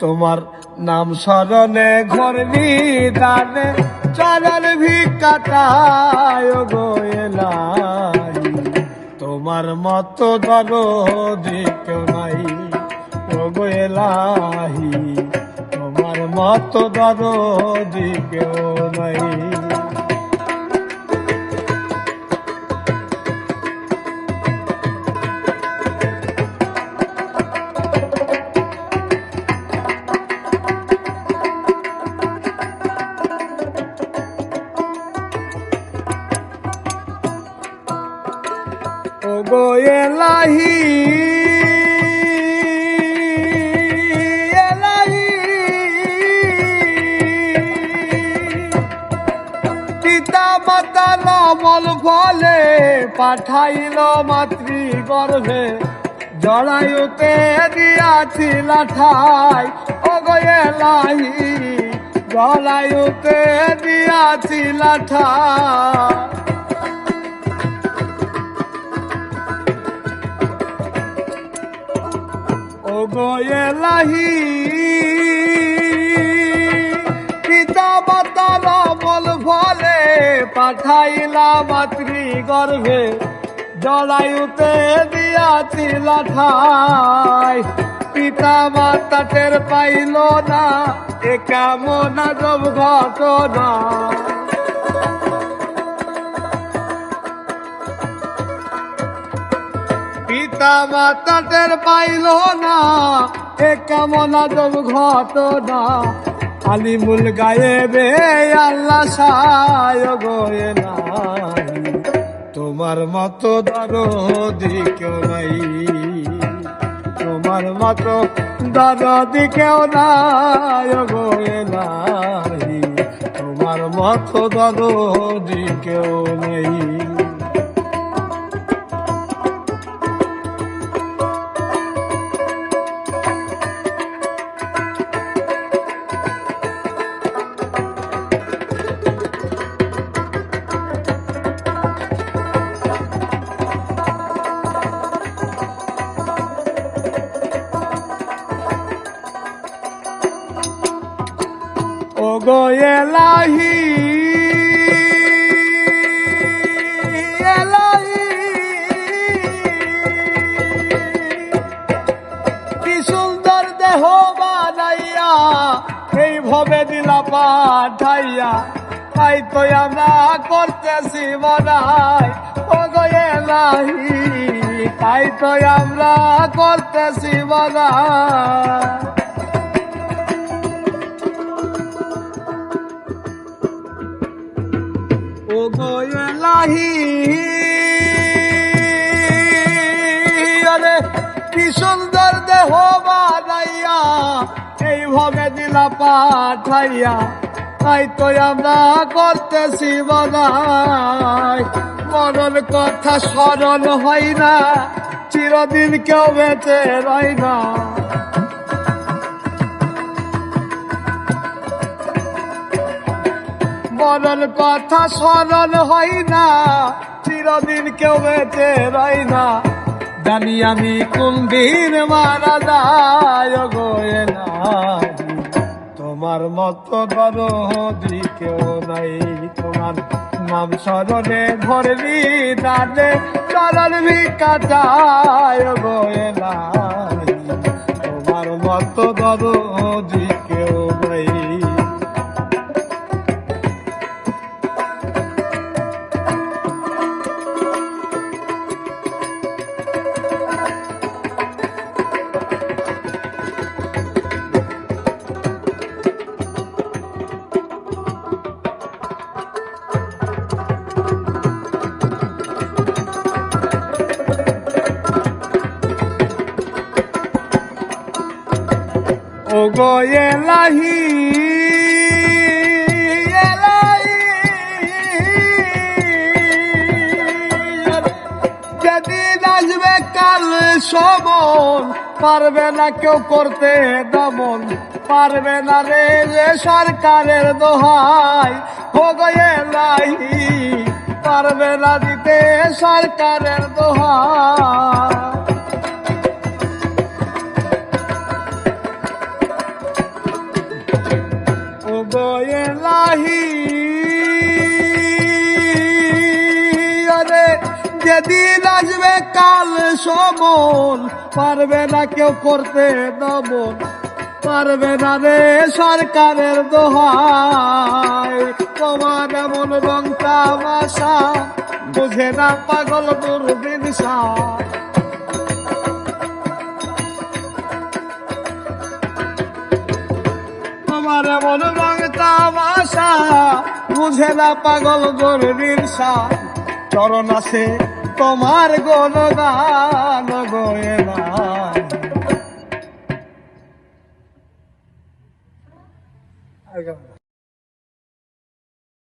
তোমার নাম স্মরণে ঘর নিদানে চরণ ভিকাটায় গো এলাই। তোমার মত ধরো কেউ নাই, ও গো এলাহি তোমার মত ধরো কেউ নাই। এলাহি এলাহি পিতা মাতা পাঠাইল মাতৃ গর্ভে জড়ায়ুতে দিয়াছিল ঠাই। ও গো এলাহি, জড়ায়ুতে দিয়াছিল ঠাই। ও গোয়েলাহি পিতা মাতার বল ফলে পাঠাইলা মাতৃ গর্ভে জলায়ুতে দিয়াছিল ঠাই। পিতা মাতা টের পাইল না, এ কেমন আজব ঘটনা। মাতা পাইল না। এ কেমন আজব ঘটনা? আলিমুল গায়ে বে আল্লাহ সায় গোয়ে নাই। তোমার মতো দরদি কেউ নাই। তোমার মতো দরদি কেউ নাই গোয়ে নাই। তোমার মতো দরদি কেউ নেই। ও গো কি সুন্দর দেহ বানাইয়া এই ভবে দিলা পাঠাইয়া তাই তো আমরা করতেছি মনাই ও গো এলাহি তাই তো আমরা করতেছি মনাই গোয়লাহি কি সুন্দর দেহ বানাইয়া, এইভাবে দিলা পাঠাইয়া, তাই তো আমরা করতেছি বনাই মরণ কথা স্মরণ হয় না, চিরদিন কেউ বেঁচে রয় না। মরণ কথা স্মরণ হয় না, চিরদিন কেউ বেঁচে রয় না। জানি আমি কোন দিন মারা যায় গোয়ে না তোমার মতো দরদি কেউ নাই, তোমার নাম স্মরণে ধরলি দানে চরণ ভিকাটায় গোয়ে না তোমার মত মতো দরদি কেউ গো এলাহি যেদিন আসবে কাল সমন পারবে না কেউ করতে দমন, পারবে না রে সরকারের দোহাই। গো এলাহি, পারবে না দিতে সরকারের দোহাই। সমন পারবে না কেউ করতে দমন, পারবে না রে সরকারের দোহাই। তোমার এমন রং তামাশা, বুঝে না পাগল দুর্দিন তোমার এমন রং তামাশা, বুঝে না পাগল সার। চরণ আছে তোমার গণ গান